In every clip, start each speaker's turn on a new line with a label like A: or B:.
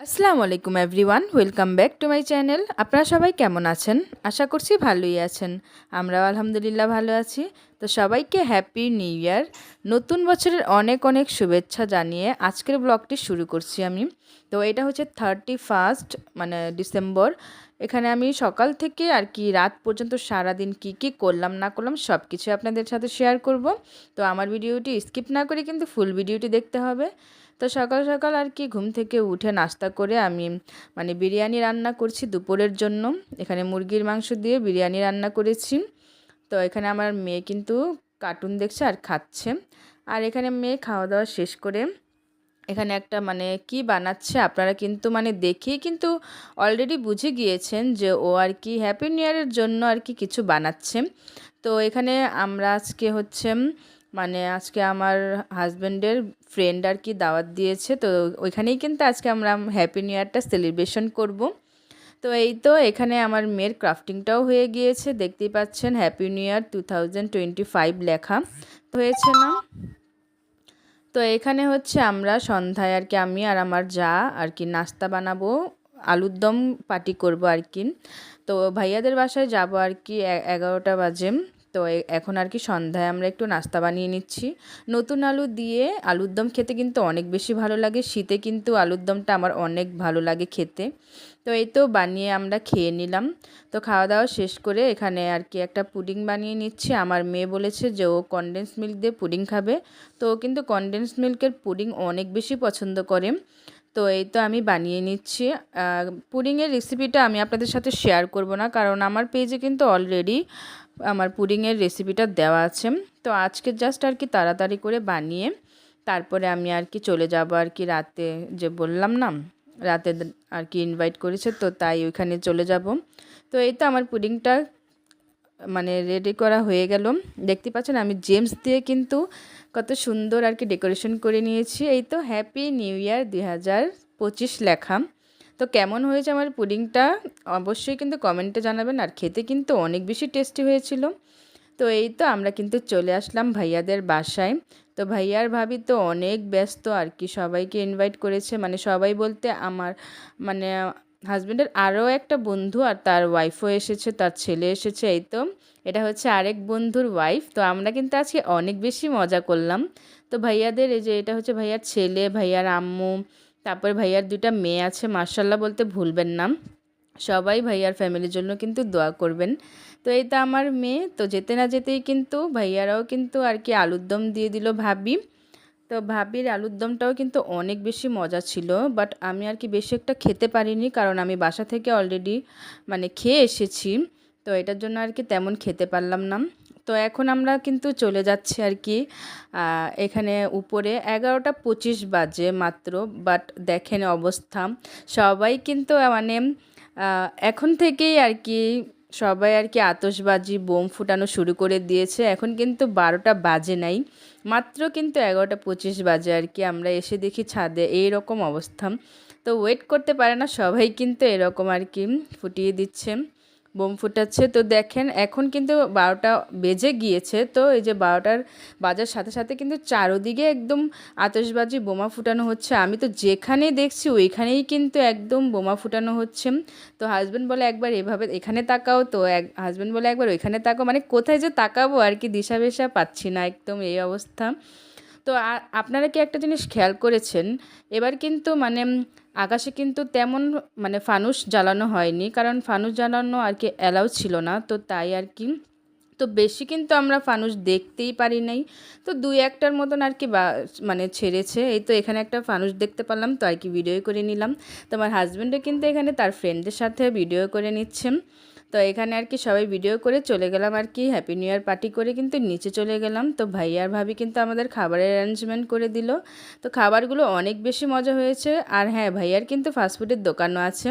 A: আসসালামু আলাইকুম everyone, welcome back to my channel. আপনারা সবাই কেমন আছেন? আশা করছি ভালোই আছেন। আমরাও আলহামদুলিল্লাহ ভালো আছি। তো সবাইকে হ্যাপি নিউ ইয়ার। নতুন বছরের অনেক অনেক শুভেচ্ছা জানিয়ে আজকের ব্লগটি শুরু করছি আমি। তো এটা হচ্ছে থার্টি ফার্স্ট মানে ডিসেম্বর। এখানে আমি সকাল থেকে আর কি রাত পর্যন্ত সারাদিন কি কি করলাম, না করলাম সব কিছু আপনাদের সাথে শেয়ার করব। তো আমার ভিডিওটি স্কিপ না করে কিন্তু ফুল ভিডিওটি দেখতে হবে। তো সকাল সকাল আর কি ঘুম থেকে উঠে নাস্তা করে আমি মানে বিরিয়ানি রান্না করছি দুপুরের জন্য। এখানে মুরগির মাংস দিয়ে বিরিয়ানি রান্না করেছি। তো এখানে আমার মেয়ে কিন্তু কার্টুন দেখছে আর খাচ্ছে। আর এখানে মেয়ে খাওয়া দাওয়া শেষ করে এখানে একটা মানে কি বানাচ্ছে আপনারা কিন্তু মানে দেখেই কিন্তু অলরেডি বুঝে গিয়েছেন যে ও আর কি হ্যাপি নিউ ইয়ারের জন্য আর কি কিছু বানাচ্ছে। তো এখানে আমরা আজকে হচ্ছে মানে আজকে আমার হাজব্যান্ডের ফ্রেন্ড আর কি দাওয়াত দিয়েছে। তো ওইখানেই কিন্তু আজকে আমরা হ্যাপি নিউ ইয়ারটা সেলিব্রেশন করব। তো এই তো এখানে আমার মেয়ের ক্রাফটিংটাও হয়ে গিয়েছে। দেখতেই পাচ্ছেন হ্যাপি নিউ ইয়ার টু লেখা। হয়েছে না? তো এখানে হচ্ছে আমরা সন্ধ্যায় আর কি আমি আর আমার যা আর কি নাস্তা বানাবো, আলুর দম পার্টি করব আর কি। তো ভাইয়াদের বাসায় যাব আর কি এগারোটা বাজে। তো এখন আর কি সন্ধ্যায় আমরা একটু নাস্তা বানিয়ে নিচ্ছি। নতুন আলু দিয়ে আলুর দম খেতে কিন্তু অনেক বেশি ভালো লাগে। শীতে কিন্তু আলুর দমটা আমার অনেক ভালো লাগে খেতে। তো এই তো বানিয়ে আমরা খেয়ে নিলাম। তো খাওয়া দাওয়া শেষ করে এখানে আর কি একটা পুডিং বানিয়ে নিচ্ছি। আমার মেয়ে বলেছে যে ও কনডেন্স মিল্ক দিয়ে পুডিং খাবে। তো কিন্তু কনডেন্স মিল্কের পুডিং অনেক বেশি পছন্দ করে। তো এই তো আমি বানিয়ে নিচ্ছি। পুডিংয়ের রেসিপিটা আমি আপনাদের সাথে শেয়ার করব না। কারণ আমার পেজে কিন্তু অলরেডি আমার পুডিংয়ের রেসিপিটা দেওয়া আছে। তো আজকে জাস্ট আর কি তাড়াতাড়ি করে বানিয়ে, তারপরে আমি আর কি চলে যাব আর কি রাতে যে বললাম না, রাতে আর কি ইনভাইট করেছে, তো তাই ওইখানে চলে যাব। তো এই তো আমার পুডিংটা মানে রেডি করা হয়ে গেল। দেখতে পাচ্ছেন আমি জেমস দিয়ে কিন্তু কত সুন্দর আর কি ডেকোরেশন করে নিয়েছি। এই তো হ্যাপি নিউ ইয়ার দুই হাজার পঁচিশ লেখা। তো কেমন হয়েছে আমার পুডিংটা? অবশ্যই কিন্তু কমেন্টে জানাবেন, আর খেতে কিন্তু অনেক বেশি টেস্টি হয়েছিল। তো এই তো আমরা কিন্তু চলে আসলাম ভাইয়াদের বাসায়। তো ভাইয়ার ভাবি তো অনেক ব্যস্ত, আর কি সবাইকে ইনভাইট করেছে। মানে সবাই বলতে আমার মানে হাজব্যান্ডের আরও একটা বন্ধু, আর তার ওয়াইফও এসেছে, তার ছেলে এসেছে, এই তো। এটা হচ্ছে আরেক বন্ধুর ওয়াইফ তো আমরা কিন্তু আজকে অনেক বেশি মজা করলাম। তো ভাইয়াদের এই যে এটা হচ্ছে ভাইয়ার ছেলে, ভাইয়ার আম্মু তারপরে ভাইয়ার দুইটা মেয়ে আছে মার্শাল্লাহ বলতে ভুলবেন না। সবাই ভাইয়ার ফ্যামিলির জন্য কিন্তু দোয়া করবেন। তো তো আমার মেয়ে, তো যেতে না যেতেই কিন্তু ভাইয়ারাও কিন্তু আর কি আলুর দম দিয়ে দিল ভাবি। তো ভাবির আলুর দমটাও কিন্তু অনেক বেশি মজা ছিল বাট আমি আর কি বেশি একটা খেতে পারিনি কারণ আমি বাসা থেকে অলরেডি মানে খেয়ে এসেছি, তো এটার জন্য আর কি তেমন খেতে পারলাম না। তো এখন আমরা কিন্তু চলে যাচ্ছি আর কি এখানে উপরে এগারোটা পঁচিশ বাজে মাত্র বাট দেখেন অবস্থা। সবাই কিন্তু মানে এখন থেকেই আর কি সবাই আর কি আতসবাজি বোম ফুটানো শুরু করে দিয়েছে। এখন কিন্তু বারোটা বাজে নাই, মাত্র কিন্তু এগারোটা পঁচিশ বাজে আর কি। আমরা এসে দেখি ছাদে এই রকম অবস্থা। তো ওয়েট করতে পারে না, সবাই কিন্তু এরকম আর কি ফুটিয়ে দিচ্ছে। বোম ফুটাচ্ছে। তো দেখেন, এখন কিন্তু বারোটা বেজে গিয়েছে। তো এই যে বারোটার বাজার সাথে সাথে কিন্তু চারোদিকে একদম আতসবাজি বোমা ফুটানো হচ্ছে। আমি তো যেখানেই দেখছি ওইখানেই কিন্তু একদম বোমা ফুটানো হচ্ছে। তো হাজব্যান্ড বলে, একবার এভাবে এখানে তাকাও। তো এক হাজব্যান্ড বলে, একবার ওইখানে তাকাও। মানে কোথায় যে তাকাবো আর কি দিশা বেশা পাচ্ছি না একদম এই অবস্থা। তো আপনারা কি একটা জিনিস খেয়াল করেছেন? এবার কিন্তু মানে আকাশে কিন্তু তেমন মানে ফানুস জ্বালানো হয়নি, কারণ ফানুস জ্বালানো আর কি অ্যালাউ ছিল না, তো তাই আর কি। তো বেশি কিন্তু আমরা ফানুস দেখতেই পারি নাই। তো দুই একটার মতন আর কি বা মানে ছেড়েছে, এই তো এখানে একটা ফানুস দেখতে পারলাম তো আর কি ভিডিও করে নিলাম। তো আমার হাজব্যান্ডও কিন্তু এখানে তার ফ্রেন্ডদের সাথে ভিডিও করে নিচ্ছেন তো এখানে আর কি সবাই ভিডিও করে চলে গেলাম আর কি হ্যাপি নিউ ইয়ার পার্টি করে কিন্তু নিচে চলে গেলাম। তো ভাইয়ার ভাবি কিন্তু আমাদের খাবারের অ্যারেঞ্জমেন্ট করে দিল। তো খাবারগুলো অনেক বেশি মজা হয়েছে। আর হ্যাঁ ভাইয়ার কিন্তু ফাস্টফুডের দোকানও আছে।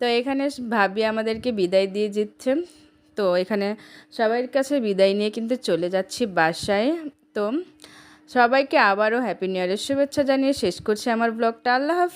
A: তো এখানে ভাবি আমাদেরকে বিদায় দিয়ে দিচ্ছে। তো এখানে সবাইয়ের কাছে বিদায় নিয়ে কিন্তু চলে যাচ্ছি বাসায়। তো সবাইকে আবারও হ্যাপি নিউ ইয়ারের শুভেচ্ছা জানিয়ে শেষ করছি আমার ব্লগটা আল্লাহ